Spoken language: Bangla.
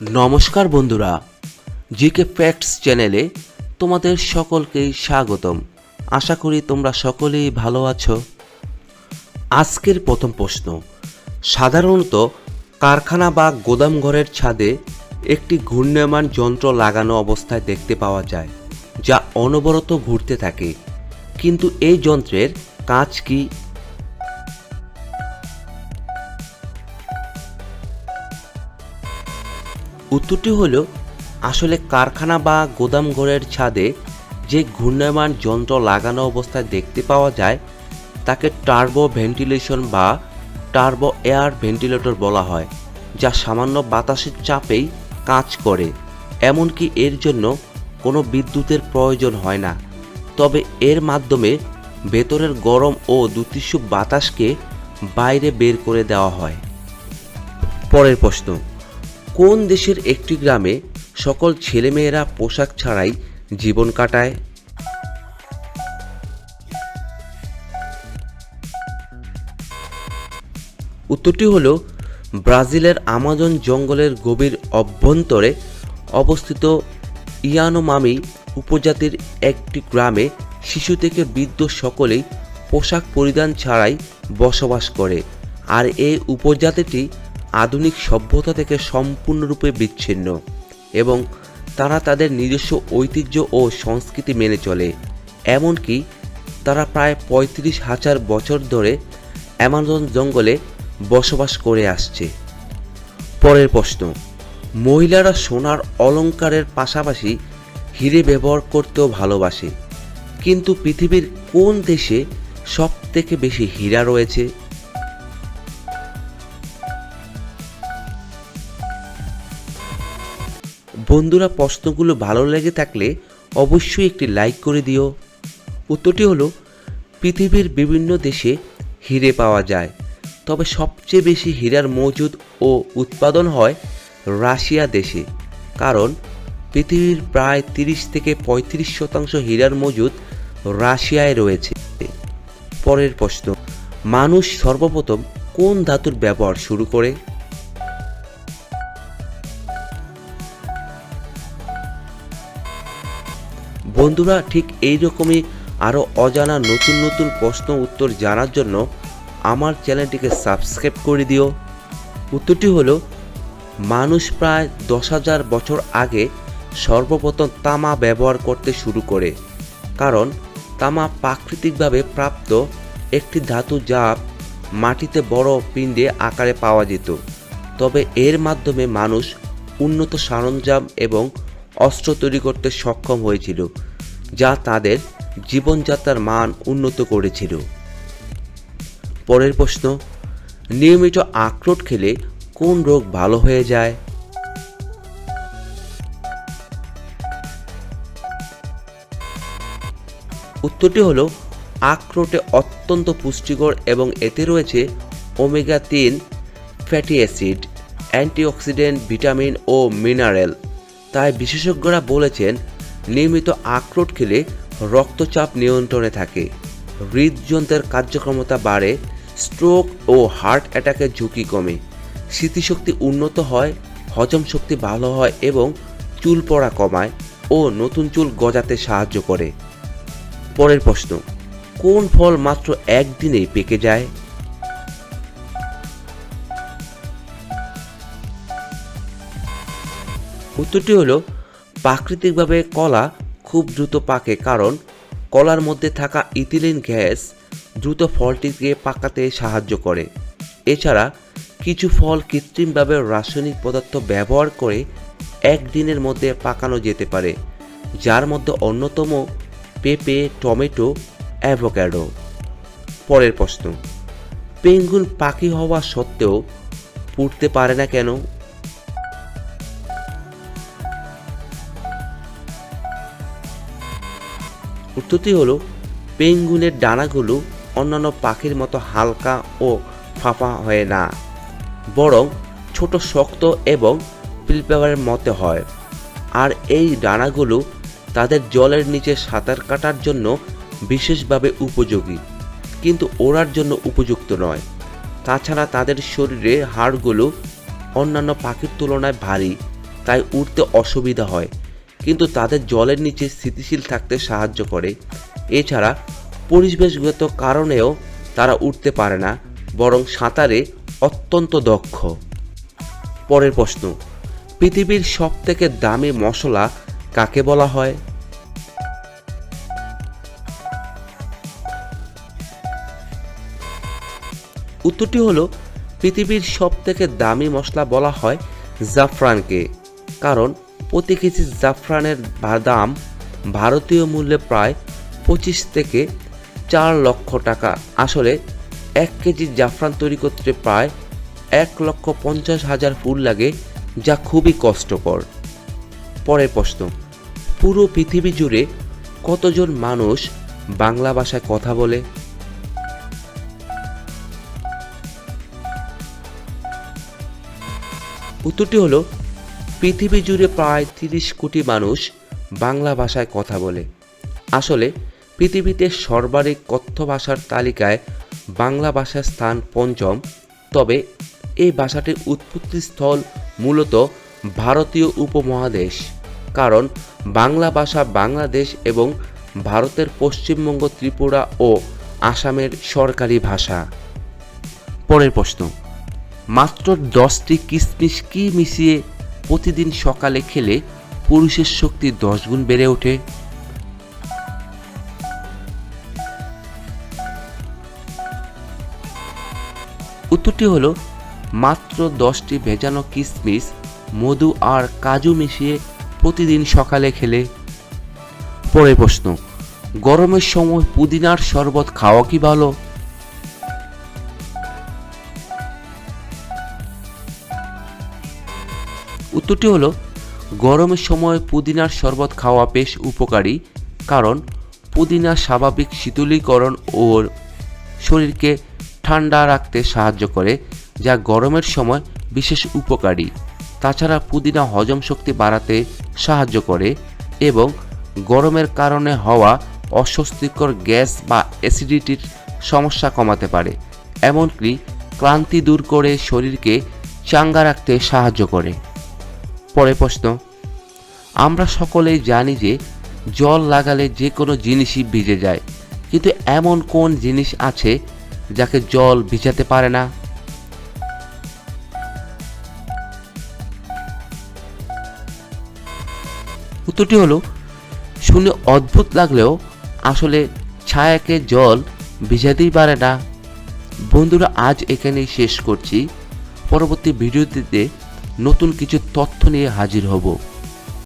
নমস্কার বন্ধুরা, জিকে ফ্যাক্টস চ্যানেলে তোমাদের সকলকেই স্বাগতম। আশা করি তোমরা সকলেই ভালো আছো। আজকের প্রথম প্রশ্ন, সাধারণত কারখানা বা গোদামঘরের ছাদে একটি ঘূর্ণায়মান যন্ত্র লাগানো অবস্থায় দেখতে পাওয়া যায়, যা অনবরত ঘুরতে থাকে। কিন্তু এই যন্ত্রের কাজ কি উত্তরটি হলো, আসলে কারখানা বা গোদামঘরের ছাদে যে ঘূর্ণায়মান যন্ত্র লাগানো অবস্থায় দেখতে পাওয়া যায়, তাকে টার্বো ভেন্টিলেশন বা টার্বো এয়ার ভেন্টিলেটর বলা হয়, যা সামান্য বাতাসের চাপেই কাজ করে। এমনকি এর জন্য কোনো বিদ্যুতের প্রয়োজন হয় না। তবে এর মাধ্যমে ভেতরের গরম ও দুতিস্যু বাতাসকে বাইরে বের করে দেওয়া হয়। পরের প্রশ্ন কোন দেশের একটি গ্রামে সকল ছেলেমেয়েরা পোশাক ছাড়াই জীবন কাটায়? উত্তরটি হলো, ব্রাজিলের আমাজন জঙ্গলের গভীর অভ্যন্তরে অবস্থিত ইয়ানোমামি উপজাতির একটি গ্রামে শিশু থেকে বৃদ্ধ সকলেই পোশাক পরিধান ছাড়াই বসবাস করে। আর এই উপজাতিটি আধুনিক সভ্যতা থেকে সম্পূর্ণরূপে বিচ্ছিন্ন এবং তারা তাদের নিজস্ব ঐতিহ্য ও সংস্কৃতি মেনে চলে। এমনকি তারা প্রায় পঁয়ত্রিশ হাজার বছর ধরে অ্যামাজন জঙ্গলে বসবাস করে আসছে। পরের প্রশ্ন, মহিলারা সোনার অলংকারের পাশাপাশি হিরে ব্যবহার করতেও ভালোবাসে। কিন্তু পৃথিবীর কোন দেশে সব থেকে বেশি হীরা রয়েছে? বন্ধুরা প্রশ্নগুলো ভালো লেগে থাকলে অবশ্যই একটি লাইক করে দিও। উত্তরটি হলো, পৃথিবীর বিভিন্ন দেশে হিরে পাওয়া যায়, তবে সবচেয়ে বেশি হীরার মজুদ ও উৎপাদন হয় রাশিয়া দেশে, কারণ পৃথিবীর প্রায় তিরিশ থেকে পঁয়ত্রিশ শতাংশ হীরার মজুদ রাশিয়ায় রয়েছে। পরের প্রশ্ন, মানুষ সর্বপ্রথম কোন ধাতুর ব্যবহার শুরু করে? বন্ধুরা, ঠিক এই রকমই আরও অজানা নতুন নতুন প্রশ্ন উত্তর জানার জন্য আমার চ্যানেলটিকে সাবস্ক্রাইব করে দিও। উত্তরটি হলো, মানুষ প্রায় দশ হাজার বছর আগে সর্বপ্রথম তামা ব্যবহার করতে শুরু করে, কারণ তামা প্রাকৃতিকভাবে প্রাপ্ত একটি ধাতু যা মাটিতে বড় পিণ্ডে আকারে পাওয়া যেত। তবে এর মাধ্যমে মানুষ উন্নত সরঞ্জাম এবং অস্ত্র তৈরি করতে সক্ষম হয়েছিল, যা তাদের জীবনযাত্রার মান উন্নত করেছিল। পরের প্রশ্ন, নিয়মিত আখরোট খেলে কোন রোগ ভালো হয়ে যায়? উত্তরটি হলো আখরোটে অত্যন্ত পুষ্টিকর এবং এতে রয়েছে ওমেগা তিন ফ্যাটি অ্যাসিড, অ্যান্টিঅক্সিডেন্ট, ভিটামিন ও মিনারেল। তাই বিশেষজ্ঞরা বলেছেন, নিয়মিত আখরোট খেলে রক্তচাপ নিয়ন্ত্রণে থাকে। হৃদযন্ত্রের কার্যক্ষমতা বাড়ে স্ট্রোক ও হার্ট অ্যাটাকের ঝুঁকি কমে। স্মৃতিশক্তি উন্নত হয়, হজম শক্তি ভালো হয় এবং চুল পড়া কমায় ও নতুন চুল গজাতে সাহায্য করে। পরের প্রশ্ন, কোন ফল মাত্র একদিনেই পেকে যায়? উত্তরটি হলো, প্রাকৃতিকভাবে কলা খুব দ্রুত পাকে কারণ কলার মধ্যে থাকা ইথিলিন গ্যাস দ্রুত ফলটিকে পাকাতে সাহায্য করে। এছাড়া কিছু ফল কৃত্রিমভাবে রাসায়নিক পদার্থ ব্যবহার করে একদিনের মধ্যে পাকানো যেতে পারে, যার মধ্যে অন্যতম পেঁপে, টমেটো, অ্যাভোক্যাডো। পরের প্রশ্ন পেঙ্গুন পাখি হওয়া সত্ত্বেও পুড়তে পারে না কেন? উত্তরটি হলো পেঙ্গুনের ডানাগুলো অন্যান্য পাখির মতো হালকা ও ফাঁপা হয় না, বরং ছোট, শক্ত এবং পিলপেপারের মতো হয়। আর এই ডানাগুলো তাদের জলের নিচে সাঁতার কাটার জন্য বিশেষভাবে উপযোগী, কিন্তু ওড়ার জন্য উপযুক্ত নয়। তাছাড়া তাদের শরীরে হাড়গুলো অন্যান্য পাখির তুলনায় ভারী, তাই উঠতে অসুবিধা হয়। কিন্তু তাদের জলের নিচে স্থিতিশীল থাকতে সাহায্য করে। এছাড়া পরিবেশগত কারণেও তারা উঠতে পারে না, বরং সাঁতারে অত্যন্ত দক্ষ। পরের প্রশ্ন, পৃথিবীর সবথেকে দামি মশলা কাকে বলা হয়? উত্তরটি হলো, পৃথিবীর সবথেকে দামি মশলা বলা হয় জাফরানকে, কারণ প্রতি কেজি জাফরানের দাম ভারতীয় মূল্যে প্রায় পঁচিশ থেকে চার লক্ষ টাকা। আসলে এক কেজি জাফরান তৈরি করতে প্রায় এক লক্ষ পঞ্চাশ হাজার ফুল লাগে, যা খুবই কষ্টকর। পরের প্রশ্ন, পুরো পৃথিবী জুড়ে কতজন মানুষ বাংলা ভাষায় কথা বলে? উত্তরটি হলো পৃথিবী জুড়ে প্রায় তিরিশ কোটি মানুষ বাংলা ভাষায় কথা বলে। আসলে পৃথিবীতে সর্বাধিক কথ্য ভাষার তালিকায় বাংলা ভাষার স্থান পঞ্চম। তবে এই ভাষাটির উৎপত্তিস্থল মূলত ভারতীয় উপমহাদেশ। কারণ বাংলা ভাষা বাংলাদেশ এবং ভারতের পশ্চিমবঙ্গ, ত্রিপুরা ও আসামের সরকারি ভাষা। পরের প্রশ্ন, মাত্র দশটি কিশমিশ কি মিশিয়ে প্রতিদিন সকালে খেলে পুরুষের শক্তি দশ গুণ বেড়ে ওঠে। উত্তরটি হলো, মাত্র দশটি ভেজানো কিশমিশ মধু আর কাজু মিশিয়ে প্রতিদিন সকালে খেলে। পরের প্রশ্ন, গরমের সময় পুদিনার শরবত খাওয়া কি ভালো? উত্তরটি হলো গরমের সময় পুদিনার শরবত খাওয়া বেশ উপকারী, কারণ পুদিনা স্বাভাবিক শীতলীকরণ ও শরীরকে ঠান্ডা রাখতে সাহায্য করে, যা গরমের সময় বিশেষ উপকারী। তাছাড়া পুদিনা হজম শক্তি বাড়াতে সাহায্য করে এবং গরমের কারণে হওয়া অস্বস্তিকর গ্যাস বা অ্যাসিডিটির সমস্যা কমাতে পারে, এমনকি ক্লান্তি দূর করে শরীরকে চাঙ্গা রাখতে সাহায্য করে। পরের প্রশ্ন, আমরা সকলেই জানি যে জল লাগালে যে কোনো জিনিসই ভিজে যায়, কিন্তু এমন কোন জিনিস আছে যাকে জল ভিজাতে পারে না? উত্তরটি হলো, শুনে অদ্ভুত লাগলেও আসলে ছায়াকে জল ভিজাতেই পারে না। বন্ধুরা, আজ এখানেই শেষ করছি। পরবর্তী ভিডিওটিতে নতুন কিছু তথ্য নিয়ে হাজির হব।